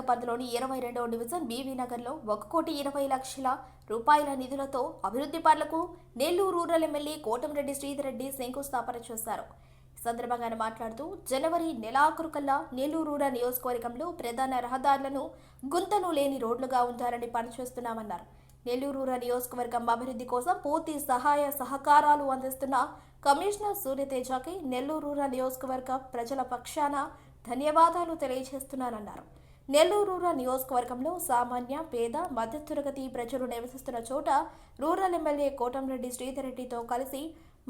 నియోజకవర్గ పరిధిలోని ఇరవై రెండవ డివిజన్ బీవీ నగర్లో ఒక కోటి ఇరవై లక్షల రూపాయల నిధులతో అభివృద్ధి పనులకు నెల్లూరు రూరల్ ఎమ్మెల్యే కోటంరెడ్డి శ్రీధర్ రెడ్డి శంకుస్థాపన చేశారు. సందర్భంగా ఆయన మాట్లాడుతూ జనవరి నెలాఖరు కల్లా నెల్లూరు రూరల్ నియోజకవర్గంలో ప్రధాన రహదారులను గుంతలు లేని రోడ్లుగా ఉంచాలని పనిచేస్తున్నామన్నారు. నెల్లూరు రూరల్ నియోజకవర్గం అభివృద్ధి కోసం పూర్తి సహాయ సహకారాలు అందిస్తున్న కమిషనర్ సూర్యతేజకి నెల్లూరు రూరల్ నియోజకవర్గ ప్రజల పక్షాన ధన్యవాదాలు తెలియజేస్తున్నానన్నారు. నెల్లూరు రూరల్ నియోజకవర్గంలో సామాన్య పేద మధ్యతరగతి ప్రజలు నివసిస్తున్న చోట రూరల్ ఎమ్మెల్యే కోటంరెడ్డి శ్రీధర్ రెడ్డితో కలిసి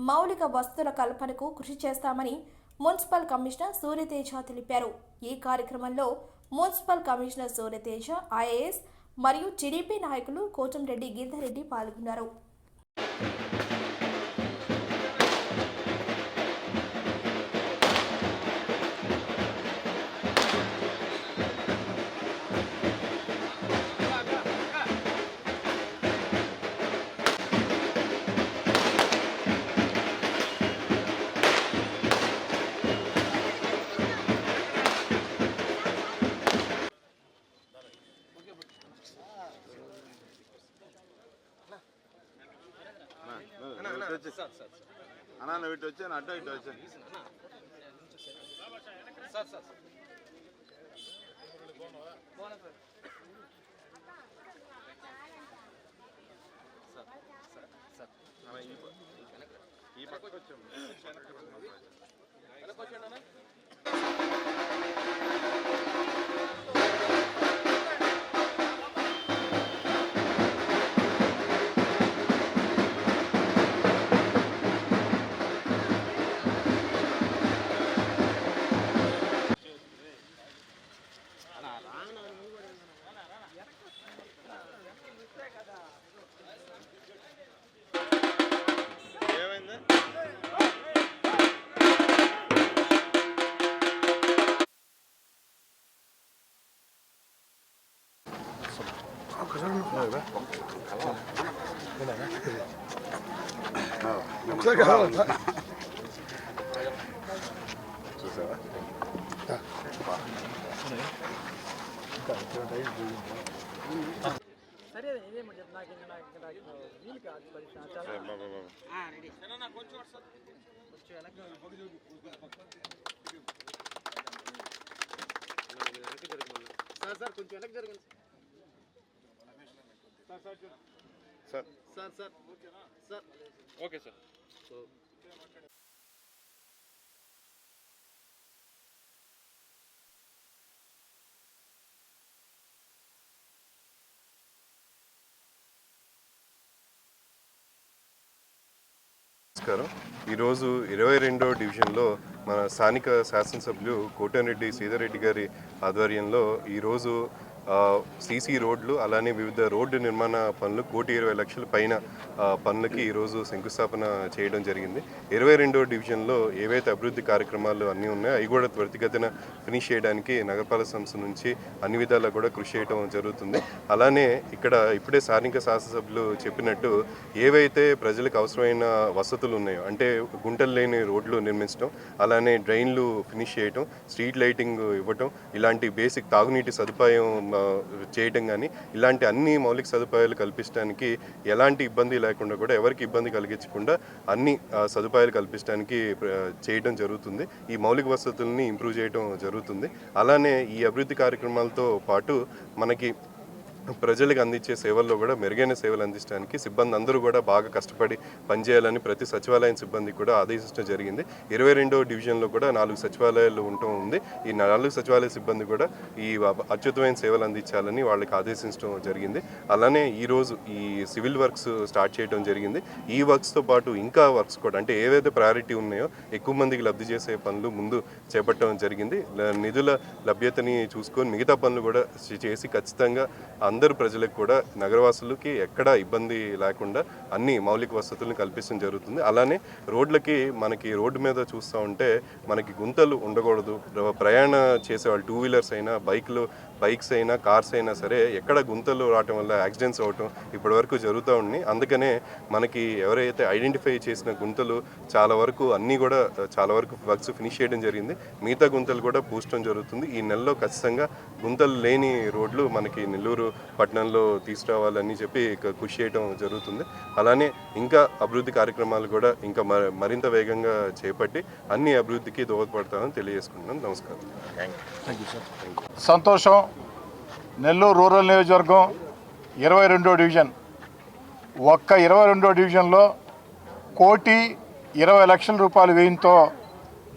మౌలిక వసతుల కల్పనకు కృషి చేస్తామని మున్సిపల్ కమిషనర్ సూర్యతేజ తెలిపారు. ఈ కార్యక్రమంలో మున్సిపల్ కమిషనర్ సూర్యతేజ ఐఏఎస్ మరియు టీడీపీ నాయకులు కోటంరెడ్డి గిరిధరెడ్డి పాల్గొన్నారు. అన్నా నువ్వు ఇటు వచ్చాను అడ్డు ఇటు వచ్చాను అన్నా, ఈ ప- ఈ పక్కకు వచ్చాము ఏమైంది చూసావా సరే ఇదేమో చెప్పు నాకు నాకు నాకు వీలు కాదు కొంచెం వెనక్కి సార్ సార్ కొంచెం వెనక్కి జరగండి. Sir. Sir sir. Sir. Okay sir. నమస్కారం. ఈరోజు ఇరవై రెండో డివిజన్లో మన స్థానిక శాసనసభ్యులు కోటంరెడ్డి సీతారెడ్డి గారి ఆధ్వర్యంలో ఈరోజు సీసీ రోడ్లు అలానే వివిధ రోడ్డు నిర్మాణ పనులు కోటి ఇరవై లక్షల పైన పనులకి ఈరోజు శంకుస్థాపన చేయడం జరిగింది. ఇరవై రెండో డివిజన్లో ఏవైతే అభివృద్ధి కార్యక్రమాలు అన్నీ ఉన్నాయో అవి కూడా త్వరితగతిన ఫినిష్ చేయడానికి నగరపాలక సంస్థ నుంచి అన్ని విధాలా కూడా కృషి చేయడం జరుగుతుంది. అలానే ఇక్కడ ఇప్పుడే స్థానిక శాసనసభ్యులు చెప్పినట్టు ఏవైతే ప్రజలకు అవసరమైన వసతులు ఉన్నాయో అంటే గుంటలు లేని రోడ్లు నిర్మించడం అలానే డ్రైన్లు ఫినిష్ చేయటం స్ట్రీట్ లైటింగ్ ఇవ్వటం ఇలాంటి బేసిక్ తాగునీటి సదుపాయం చేయడం కానీ ఇలాంటి అన్ని మౌలిక సదుపాయాలు కల్పించడానికి ఎలాంటి ఇబ్బంది లేకుండా కూడా ఎవరికి ఇబ్బంది కలిగించకుండా అన్ని సదుపాయాలు కల్పించడానికి చేయడం జరుగుతుంది. ఈ మౌలిక వసతుల్ని ఇంప్రూవ్ చేయడం జరుగుతుంది. అలానే ఈ అభివృద్ధి కార్యక్రమాలతో పాటు మనకి ప్రజలకు అందించే సేవల్లో కూడా మెరుగైన సేవలు అందించడానికి సిబ్బంది అందరూ కూడా బాగా కష్టపడి పనిచేయాలని ప్రతి సచివాలయం సిబ్బంది కూడా ఆదేశించడం జరిగింది. ఇరవై రెండో డివిజన్లో కూడా నాలుగు సచివాలయాలు ఉంటూ ఉంది. ఈ నాలుగు సచివాలయ సిబ్బంది కూడా ఈ అబ- అత్యుత్తమైన సేవలు అందించాలని వాళ్ళకి ఆదేశించడం జరిగింది. అలానే ఈరోజు ఈ సివిల్ వర్క్స్ స్టార్ట్ చేయడం జరిగింది. ఈ వర్క్స్తో పాటు ఇంకా వర్క్స్ కూడా అంటే ఏవైతే ప్రయారిటీ ఉన్నాయో ఎక్కువ మందికి లబ్ధి చేసే పనులు ముందు చేపట్టడం జరిగింది. నిధుల లభ్యతని చూసుకొని మిగతా పనులు కూడా చేసి ఖచ్చితంగా అందరూ అందరు ప్రజలకు కూడా నగరవాసులకి ఎక్కడా ఇబ్బంది లేకుండా అన్ని మౌలిక వసతులను కల్పించడం జరుగుతుంది. అలానే రోడ్లకి మనకి రోడ్డు మీద చూస్తూ ఉంటే మనకి గుంతలు ఉండకూడదు. ప్రయాణ చేసే వాళ్ళు టూ వీలర్స్ అయినా బైక్లు బైక్స్ అయినా కార్స్ అయినా సరే ఎక్కడ గుంతలు రావటం వల్ల యాక్సిడెంట్స్ అవటం ఇప్పటివరకు జరుగుతూ ఉన్నాయి అందుకనే మనకి ఎవరైతే ఐడెంటిఫై చేసిన గుంతలు చాలా వరకు అన్నీ కూడా చాలా వరకు వర్క్స్ ఫినిష్ చేయడం జరిగింది. మిగతా గుంతలు కూడా పూసడం జరుగుతుంది. ఈ నెలలో ఖచ్చితంగా గుంతలు లేని రోడ్లు మనకి నెల్లూరు పట్టణంలో తీసుకురావాలని చెప్పి కృషి చేయడం జరుగుతుంది. అలానే ఇంకా అభివృద్ధి కార్యక్రమాలు కూడా ఇంకా మరింత వేగంగా చేపట్టి అన్ని అభివృద్ధికి దోహదపడతామని తెలియజేసుకుంటున్నాను నమస్కారం. సంతోషం. నెల్లూరు రూరల్ నియోజకవర్గం ఇరవై రెండో డివిజన్. ఒక్క ఇరవై రెండో డివిజన్లో కోటి ఇరవై లక్షల రూపాయల వ్యయంతో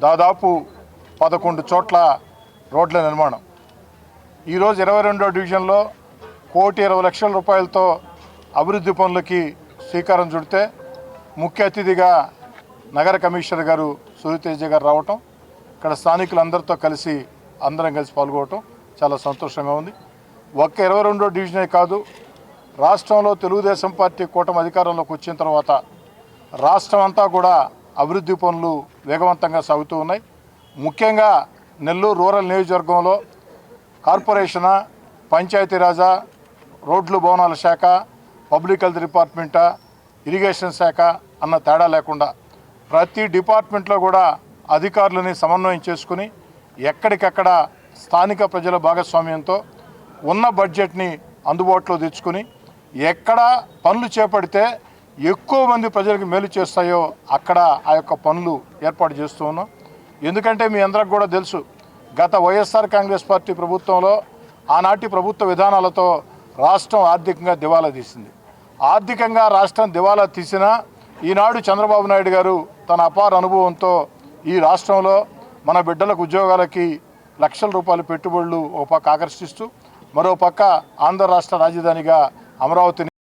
దాదాపు పదకొండు చోట్ల రోడ్ల నిర్మాణం. ఈరోజు ఇరవై రెండో డివిజన్లో కోటి ఇరవై లక్షల రూపాయలతో అభివృద్ధి పనులకి శ్రీకారం చుడితే ముఖ్య అతిథిగా నగర కమిషనర్ గారు సూర్యతేజ గారు రావటం ఇక్కడ స్థానికులందరితో కలిసి అందరం కలిసి పాల్గొనటం చాలా సంతోషంగా ఉంది. ఒక్క ఇరవై రెండో డివిజనే కాదు రాష్ట్రంలో తెలుగుదేశం పార్టీ కూటమి అధికారంలోకి వచ్చిన తర్వాత రాష్ట్రం అంతా కూడా అభివృద్ధి పనులు వేగవంతంగా సాగుతూ ఉన్నాయి. ముఖ్యంగా నెల్లూరు రూరల్ నియోజకవర్గంలో కార్పొరేషనా పంచాయతీరాజా రోడ్లు భవనాల శాఖ పబ్లిక్ హెల్త్ డిపార్ట్మెంటా ఇరిగేషన్ శాఖ అన్న తేడా లేకుండా ప్రతి డిపార్ట్మెంట్లో కూడా అధికారులని సమన్వయం చేసుకుని ఎక్కడికక్కడ స్థానిక ప్రజల భాగస్వామ్యంతో ఉన్న బడ్జెట్ని అందుబాటులో తెచ్చుకొని ఎక్కడ పనులు చేపడితే ఎక్కువ మంది ప్రజలకు మేలు చేస్తాయో అక్కడ ఆ యొక్క పనులు ఏర్పాటు చేస్తూ ఉన్నాం. ఎందుకంటే మీ అందరికి కూడా తెలుసు గత వైఎస్ఆర్ కాంగ్రెస్ పార్టీ ప్రభుత్వంలో ఆనాటి ప్రభుత్వ విధానాలతో రాష్ట్రం ఆర్థికంగా దివాలా తీసింది. ఆర్థికంగా రాష్ట్రం దివాలా తీసినా ఈనాడు చంద్రబాబు నాయుడు గారు తన అపార అనుభవంతో ఈ రాష్ట్రంలో మన బిడ్డలకు ఉద్యోగాలకి లక్షల రూపాయల పెట్టుబడులు ఒక పక్క ఆకర్షిస్తూ మరో పక్క ఆంధ్ర రాష్ట్ర రాజధానిగా అమరావతిని